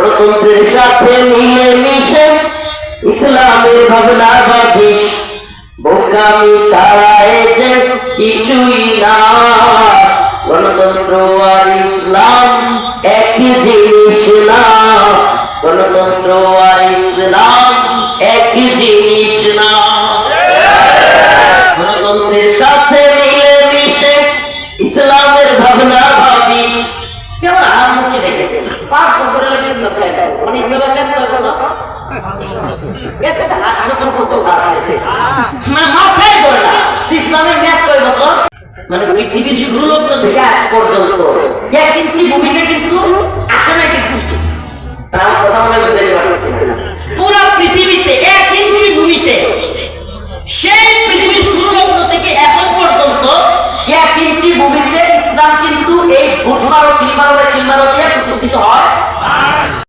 গণতন্ত্রের সাথে মিলে মিশে ইসলামের ভাবনা বাবিস বোকামি ছাড়া এ যে কিছুই না। গণতন্ত্র আর ইসলাম এক জিনিস না। গণতন্ত্র আর ইসলাম এক জিনিস না। গণতন্ত্রের সাথে মিলে মিশে ইসলামের দেখে। মানে মানে মানে পৃথিবীর শুরু লগ্ন থেকে আজ পর্যন্ত। এক ইঞ্চি ভূমিকা কিন্তু আসে না কিন্তু। না। পৃথিবীতে এক ইঞ্চি ভূমিতে সেই পৃথিবীর শুরু লগ্ন থেকে এখন পর্যন্ত এক ইঞ্চি ভূমিতে ইসলাম কিন্তু এই বুধবার ও সিলভার ও দিয়ে প্রতিষ্ঠিত হয়